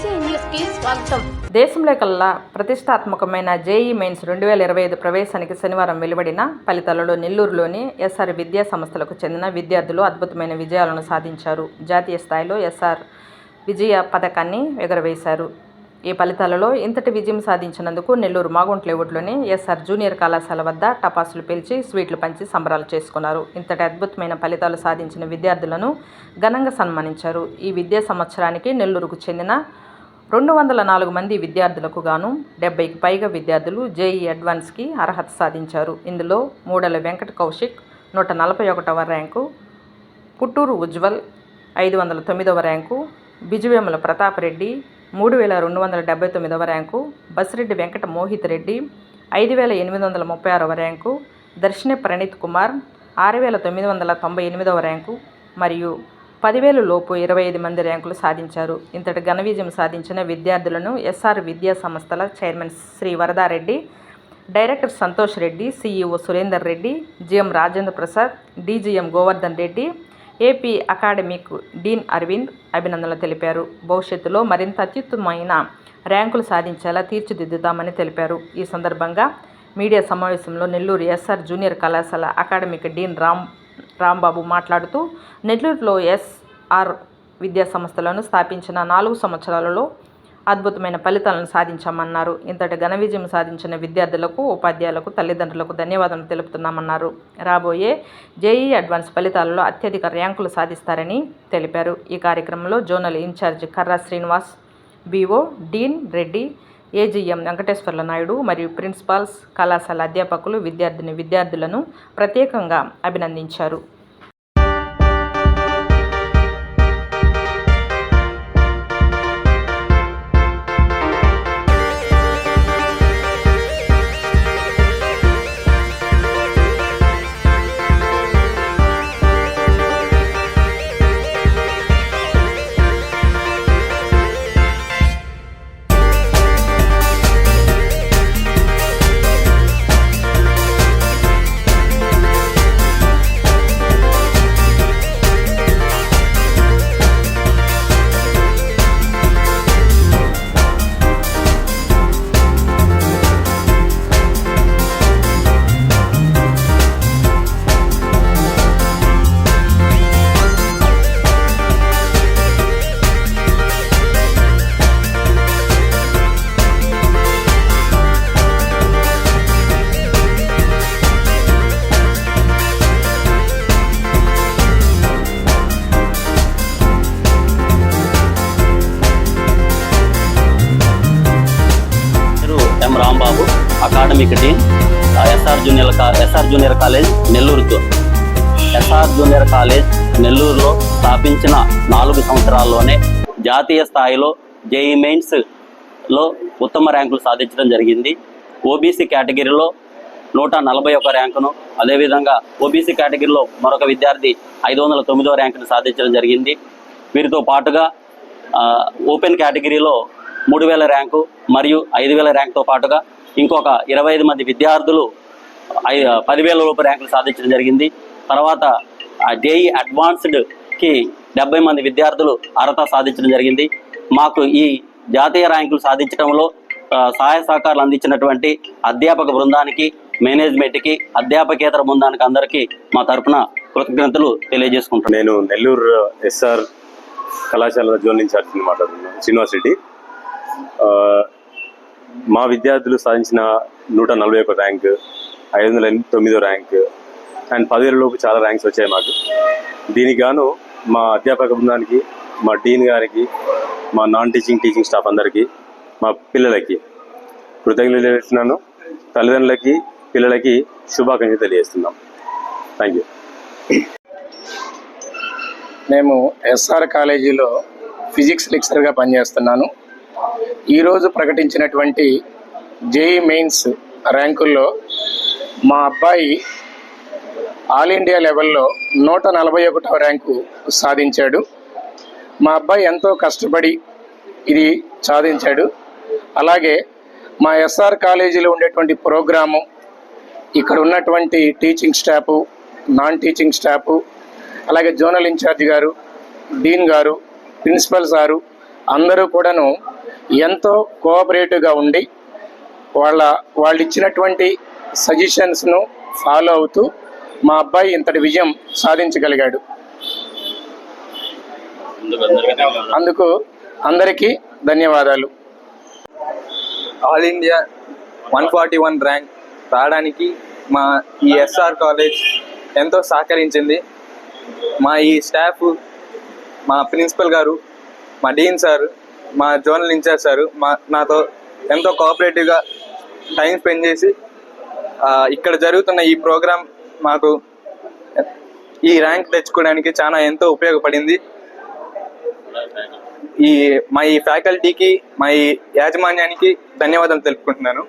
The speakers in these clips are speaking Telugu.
స్వాగతం. దేశంలో కల్లా ప్రతిష్టాత్మకమైన జేఈ మెయిన్స్ రెండు వేల ఇరవై ఐదు ప్రవేశానికి శనివారం వెలువడిన ఫలితాలలో నెల్లూరులోని ఎస్ఆర్ విద్యా సంస్థలకు చెందిన విద్యార్థులు అద్భుతమైన విజయాలను సాధించారు. జాతీయ స్థాయిలో ఎస్ఆర్ విజయ పథకాన్ని ఎగురవేశారు. ఈ ఫలితాలలో ఇంతటి విజయం సాధించినందుకు నెల్లూరు మాగుంట్లేవుడ్లోని ఎస్ఆర్ జూనియర్ కళాశాల వద్ద టపాసులు పిలిచి స్వీట్లు పంచి సంబరాలు చేసుకున్నారు. ఇంతటి అద్భుతమైన ఫలితాలు సాధించిన విద్యార్థులను ఘనంగా సన్మానించారు. ఈ విద్యా సంవత్సరానికి నెల్లూరుకు చెందిన రెండు వందల నాలుగు మంది విద్యార్థులకు గాను డెబ్బైకి పైగా విద్యార్థులు జేఈ అడ్వాన్స్కి అర్హత సాధించారు. ఇందులో మూడల వెంకట కౌశిక్ నూట నలభై ఒకటవ ర్యాంకు పుట్టూరు ఉజ్వల్ ఐదు వందల తొమ్మిదవ ర్యాంకు బిజువేముల ప్రతాప్ రెడ్డి మూడు వేల రెండు వందల డెబ్బై తొమ్మిదవ ర్యాంకు బసిరెడ్డి వెంకట మోహిత్ రెడ్డి ఐదు వేల ఎనిమిది వందల ముప్పై ఆరవ ర్యాంకు దర్శిని ప్రణీత్ కుమార్ ఆరు వేల తొమ్మిది వందల తొంభై ఎనిమిదవ ర్యాంకు మరియు పదివేలు లోపు ఇరవై ఐదు మంది ర్యాంకులు సాధించారు. ఇంతటి ఘన విజయం సాధించిన విద్యార్థులను ఎస్ఆర్ విద్యా సంస్థల chairman Shri Varadareddy director Santosh Reddy CEO Surender Reddy GM Rajendra Prasad DGM Govardhan Reddy AP academic dean Aravind అభినందనలు తెలిపారు. భవిష్యత్తులో మరింత అత్యుత్తమమైన ర్యాంకులు సాధించేలా తీర్చిదిద్దుతామని తెలిపారు. ఈ సందర్భంగా మీడియా సమావేశంలో నెల్లూరు ఎస్ఆర్ జూనియర్ కళాశాల అకాడమిక్ డీన్ రామ్ రాంబాబు మాట్లాడుతూ నెల్లూరులో ఎస్ఆర్ విద్యా సంస్థలను స్థాపించిన నాలుగు సంవత్సరాలలో అద్భుతమైన ఫలితాలను సాధించామన్నారు. ఇంతటి ఘన విజయం సాధించిన విద్యార్థులకు ఉపాధ్యాయులకు తల్లిదండ్రులకు ధన్యవాదాలు తెలుపుతున్నామన్నారు. రాబోయే జేఈ అడ్వాన్స్ ఫలితాలలో అత్యధిక ర్యాంకులు సాధిస్తారని తెలిపారు. ఈ కార్యక్రమంలో zonal in-charge Karra Srinivas BO Dean Reddy AGM Venkateswarlu Naidu మరియు ప్రిన్సిపాల్స్ కళాశాల అధ్యాపకులు విద్యార్థిని విద్యార్థులను ప్రత్యేకంగా అభినందించారు. Academic team SR junior SR junior college నెల్లూరుతో SR junior college నెల్లూరులో స్థాపించిన నాలుగు సంవత్సరాల్లోనే జాతీయ స్థాయిలో జేఈ మెయిన్స్లో ఉత్తమ ర్యాంకులు సాధించడం జరిగింది. ఓబీసీ కేటగిరీలో నూట నలభై ఒక ర్యాంకును అదేవిధంగా ఓబీసీ కేటగిరీలో మరొక విద్యార్థి ఐదు వందల తొమ్మిదో ర్యాంకును సాధించడం జరిగింది. వీరితో పాటుగా ఓపెన్ కేటగిరీలో మూడు వేల ర్యాంకు మరియు ఐదు వేల ర్యాంక్తో పాటుగా ఇంకొక ఇరవై ఐదు మంది విద్యార్థులు ఐ పదివేల రూపాయల ర్యాంకులు సాధించడం జరిగింది. తర్వాత జేఈ అడ్వాన్స్డ్కి డెబ్బై మంది విద్యార్థులు అర్హత సాధించడం జరిగింది. మాకు ఈ జాతీయ ర్యాంకులు సాధించడంలో సహాయ సహకారాలు అందించినటువంటి అధ్యాపక బృందానికి మేనేజ్మెంట్కి అధ్యాపకేతర బృందానికి అందరికీ మా తరపున కృతజ్ఞతలు తెలియజేసుకుంటాను నేను నెల్లూరు ఎస్ఆర్ కళాశాల జోన్ ఇన్ఛార్జ్ మాట్లాడుతున్నాను. శ్రీనివాస్ మా విద్యార్థులు సాధించిన నూట నలభై ఒక ర్యాంక్ ఐదు వందల తొమ్మిదో ర్యాంక్ అండ్ పదివేలలోపు చాలా ర్యాంక్స్ వచ్చాయి మాకు. దీనికి గాను మా అధ్యాపక బృందానికి మా డీన్ గారికి మా నాన్ టీచింగ్ టీచింగ్ స్టాఫ్ అందరికీ మా పిల్లలకి కృతజ్ఞతలు తెలియజేస్తున్నాను. తల్లిదండ్రులకి పిల్లలకి శుభాకాంక్షలు తెలియజేస్తున్నాం. థ్యాంక్ యూ మేము ఎస్ఆర్ కాలేజీలో ఫిజిక్స్ లెక్చర్గా పనిచేస్తున్నాను. ఈరోజు ప్రకటించినటువంటి జేఈ మెయిన్స్ ర్యాంకుల్లో మా అబ్బాయి ఆల్ ఇండియా లెవెల్లో నూట నలభై ఒకటవ ర్యాంకు సాధించాడు. మా అబ్బాయి ఎంతో కష్టపడి ఇది సాధించాడు. అలాగే మా ఎస్ఆర్ కాలేజీలో ఉండేటువంటి ప్రోగ్రాము ఇక్కడ ఉన్నటువంటి teaching staff non teaching staff అలాగే జోనల్ ఇన్ఛార్జ్ గారు డీన్ గారు ప్రిన్సిపల్ సారు అందరూ కూడాను ఎంతో కోఆపరేటివ్గా ఉండి వాళ్ళ వాళ్ళు ఇచ్చినటువంటి సజెషన్స్ను ఫాలో అవుతూ మా అబ్బాయి ఇంతటి విజయం సాధించగలిగాడు. అందుకు అందరికీ ధన్యవాదాలు. All India one forty one rank రావడానికి మా ఈ ఎస్ఆర్ కాలేజ్ ఎంతో సహకరించింది. మా ఈ స్టాఫ్ మా ప్రిన్సిపల్ గారు మా డీన్ సార్ మా జోనల్ ఇన్ఛార్జ్ సార్ మా నాతో ఎంతో కోఆపరేటివ్గా టైం స్పెండ్ చేసి ఇక్కడ జరుగుతున్న ఈ ప్రోగ్రాం మాకు ఈ ర్యాంక్ తెచ్చుకోవడానికి చాలా ఎంతో ఉపయోగపడింది. ఈ మా ఈ ఫ్యాకల్టీకి మా ఈ యాజమాన్యానికి ధన్యవాదాలు తెలుపుకుంటున్నాను.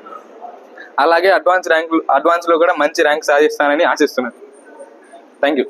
అలాగే అడ్వాన్స్ ర్యాంక్ అడ్వాన్స్లో కూడా మంచి ర్యాంక్ సాధిస్తానని ఆశిస్తున్నాను. Thank you